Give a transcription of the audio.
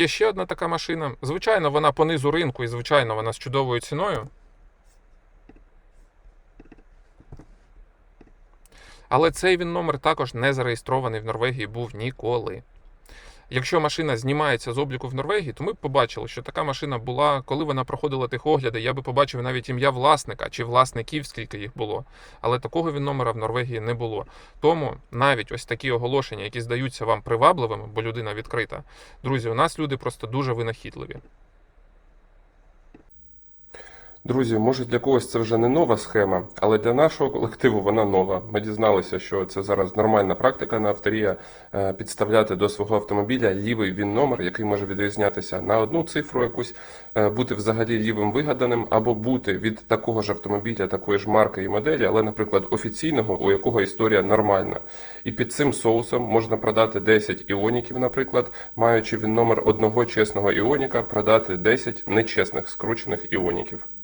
Є ще одна така машина. Звичайно, вона по низу ринку і, звичайно, вона з чудовою ціною. Але цей він номер також не зареєстрований в Норвегії був ніколи. Якщо машина знімається з обліку в Норвегії, то ми б побачили, що така машина була, коли вона проходила техогляди, я би побачив навіть ім'я власника чи власників, скільки їх було. Але такого він номера в Норвегії не було. Тому навіть ось такі оголошення, які здаються вам привабливими, бо людина відкрита. Друзі, у нас люди просто дуже винахідливі. Друзі, може для когось це вже не нова схема, але для нашого колективу вона нова. Ми дізналися, що це зараз нормальна практика на авторія е, підставляти до свого автомобіля лівий він номер, який може відрізнятися на одну цифру якусь, е, бути взагалі лівим вигаданим, або бути від такого ж автомобіля, такої ж марки і моделі, але, наприклад, офіційного, у якого історія нормальна. І під цим соусом можна продати 10 іоніків, наприклад, маючи він номер одного чесного іоніка, продати 10 нечесних скручених іоніків.